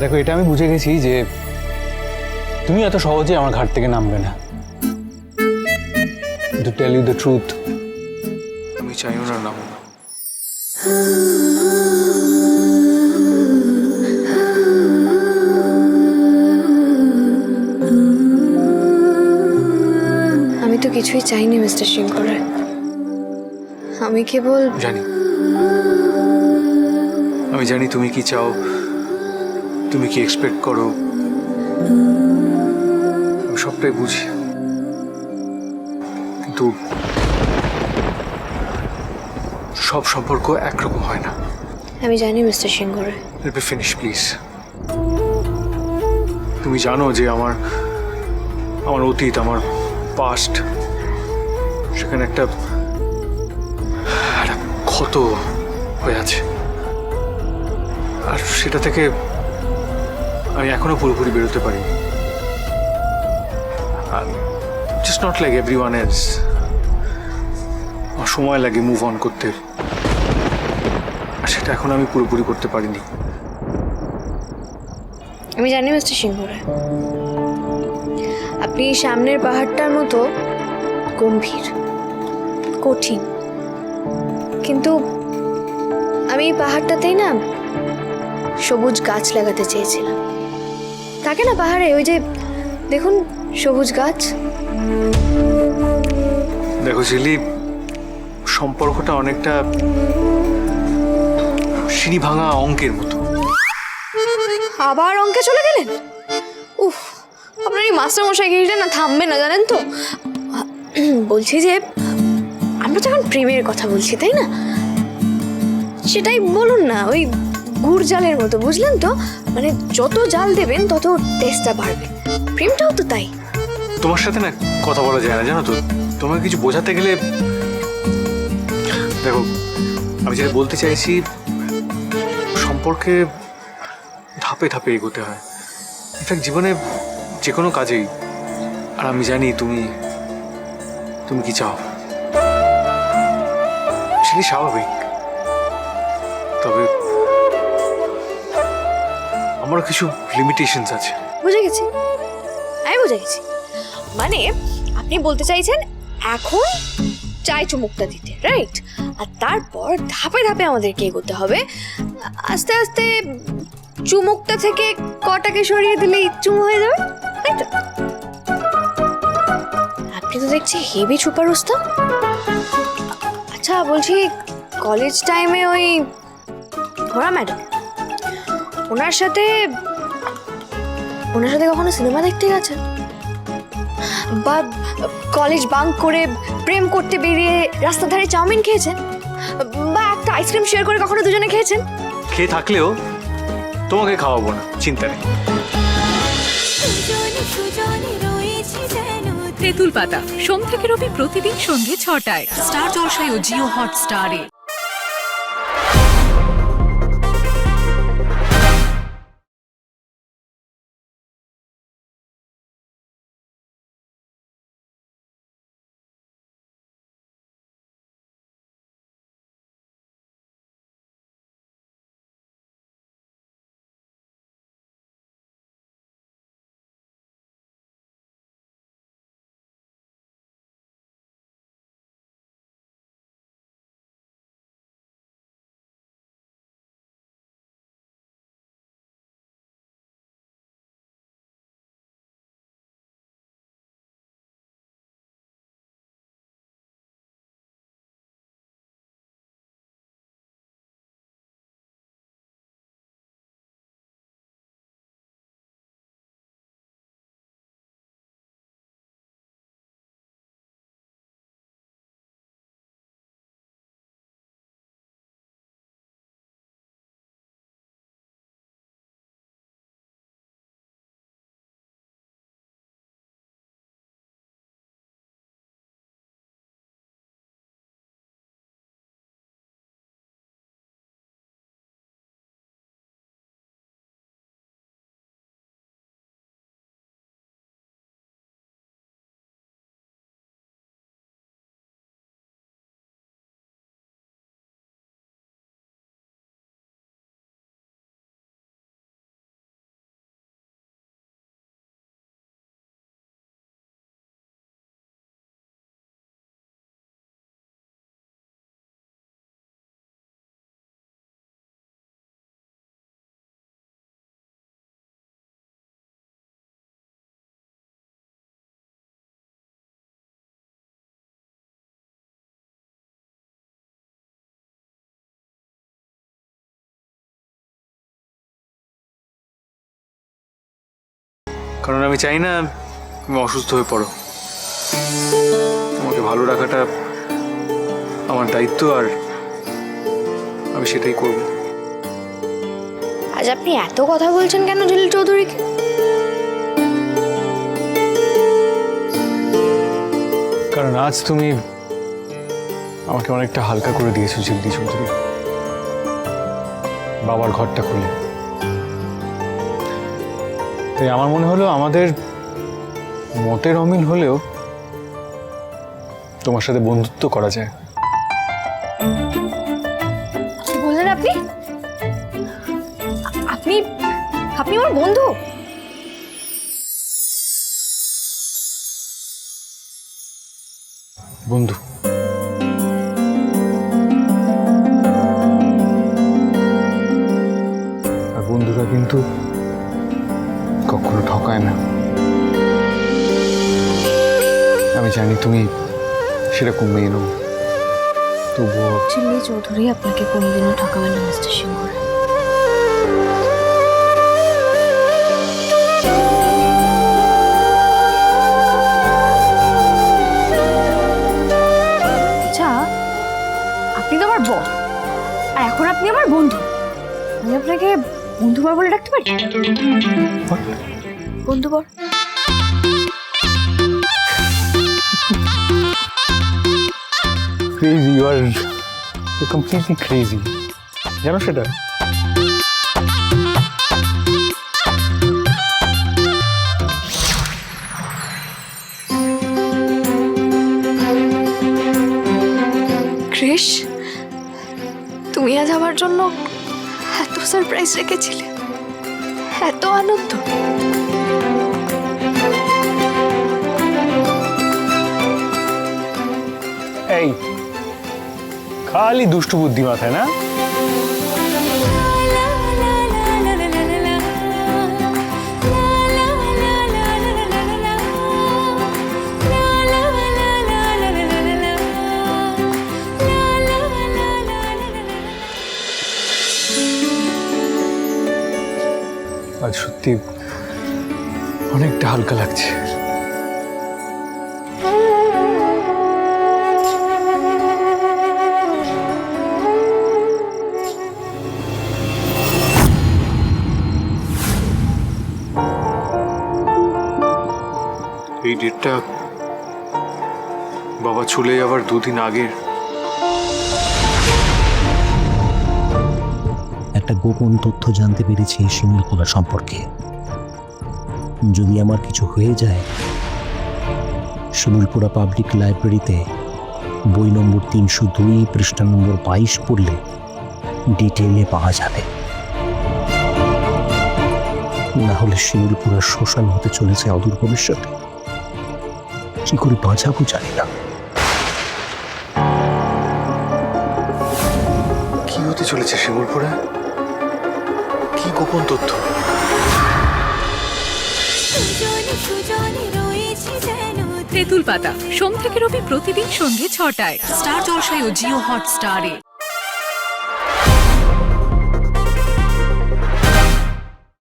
দেখো এটা আমি বুঝে গেছি যে তুমি এত সহজে আমার ঘাট থেকে নামবে না। To tell you the truth আমি চাইও না নামো আমি তো কিছুই চাইনি মিস্টার সিংহরে আমি কেবল জানি। আমি জানি তুমি কি চাও। তুমি কি এক্সপেক্ট করো? আমি সবটাই বুঝি। কিন্তু সব সম্পর্ক একরকম হয় না। আমি জানি মিস্টার সিংহরে মি ফিনিশ প্লিজ তুমি জানো যে আমার আমার অতীত আমার পাস্ট সেখানে একটা ক্ষত হয়ে আছে। আর সেটা থেকে আমি এখনও পুরোপুরি বেরোতে পারি just not like everyone else সময় লাগে মুভ অন করতে। সেটা এখন আমি পুরোপুরি করতে পারিনি। আমি জানি মিস্টার সিংহরে। আপনি সামনের পাহাড়টার মতো গম্ভীর, কঠিন। কিন্তু আমি এই পাহাড়টাতেই না সবুজ গাছ লাগাতে চেয়েছিলাম। থাকে না পাহাড়ে? ওই যে দেখুন সবুজ গাছ। দেখো ঝিলি সম্পর্কটা অনেকটা সিঁড়ি ভাঙা অঙ্কের মতো। আবার অঙ্কে চলে গেলেন? উফ আপনার এই মাস্টার মশাই গিরিটা না থামবে না জানেন তো? বলছি যে আমরা তো এখন প্রেমের কথা বলছি তাই না? সেটাই বলুন না ওই গুড় জালের মতো, বুঝলেন তো? মানে যত জাল দেবেন, তত টেস্টটা বাড়বে। প্রেমটাও তো তাই। তোমার সাথে না কথা বলা যায় না, জানো তো? তোমাকে কিছু বোঝাতে গেলে দেখো, আমি যেটা বলতে চাইছি, সম্পর্কে ধাপে ধাপে এগোতে হয়। ইনফ্যাক্ট জীবনে যে কোনো কাজেই, আর আমি জানি তুমি তুমি কি চাও? সেটি স্বাভাবিক। তবে আমার কিছু লিমিটেশনস আছে। বুঝে গেছি। আমি বুঝে গেছি। মানে আপনি বলতে চাইছেন এখন চাই চুমুকটা দিতে রাইট আর তারপর ধাপে ধাপে আমাদেরকে এগোতে হবে। আস্তে আস্তে চুমুকটা থেকে কটাকে সরিয়ে দিলেই চুমু হয়ে যাবে তাই তো আপনি তো দেখছি হেভি ছুপার আচ্ছা বলছি কলেজ টাইমে ওই ঘোড়া ম্যাডাম ওনার সাথে ওনার সাথে কখনো সিনেমা দেখতে গেছেন? বা কলেজ বাঙ্ক করে প্রেম করতে বেরিয়ে রাস্তার ধারে চাউমিন খেয়েছেন? বা একটা আইসক্রিম শেয়ার করে কখনো দুজনে খেয়েছেন? খেয়ে থাকলেও তোমাকে খাওয়াবো না চিন্তা নেই। সুজনে সুজনে রয়েছে যেন তেঁতুল পাতা সোম থেকে রবি প্রতিদিন সন্ধ্যে ছটায়। স্টার জলসায় ও জিও হটস্টারে। কারণ আমি চাই না তুমি অসুস্থ হয়ে পড়ো। তোমাকে ভালো রাখাটা আমার দায়িত্ব আর আমি সেটাই করব। আজ আপনি এত কথা বলছেন কেন জলিল চৌধুরীকে? কারণ আজ তুমি আমাকে অনেকটা হালকা করে দিয়েছ জিল্দি চৌধুরী। বাবার ঘরটা খুলে। তাই আমার মনে হলো আমাদের মতের অমিল হলেও তোমার সাথে বন্ধুত্ব করা যায়। কি বললেন আপনি? আপনি আপনি আমার বন্ধু? বন্ধু। আর বন্ধুরা কিন্তু কখনো ঠকায় না। আমি জানি তুমি সেরকম মেয়ে নও। তবুও চিল্লি চৌধুরী আপনাকে কোনোদিনও ঠকাবেন না, মিস্টার সিংহ আচ্ছা আপনি তো আমার বর আর এখন আপনি আমার বন্ধু। আমি আপনাকে বন্ধুবর বলে ডাকতে পারি বন্ধুবর। Crazy you are completely crazy জানো সেটা? ক্রিস তুমি আজ আমার জন্য সারপ্রাইজ রেখেছিলে। এত আনন্দ। এই খালি দুষ্টু বুদ্ধি মাথায় না? সত্যি অনেকটা হালকা লাগছে এই ডেটটা বাবা চলে যাওয়ার দুদিন আগের একটা গোপন তথ্য জানতে পেরেছি শিমুলখোলা সম্পর্কে। যদি আমার কিছু হয়ে যায়, শিমুলপুরা পাবলিক লাইব্রেরিতে বই নম্বর তিনশো দুই, পৃষ্ঠা নম্বর বাইশ পড়লে ডিটেলে পাওয়া যাবে। না হলে শিমুলপুরা শ্মশান হতে চলেছে অদূর ভবিষ্যতে। কি করে বাঁচাবো জানি না। কি হতে চলেছে শিমুলপুরে? গোপন তথ্য। তেঁতুল পাতা সোম থেকে রবি প্রতিদিন সন্ধ্যে ছটায়। স্টার জলসায় ও জিও হটস্টারে।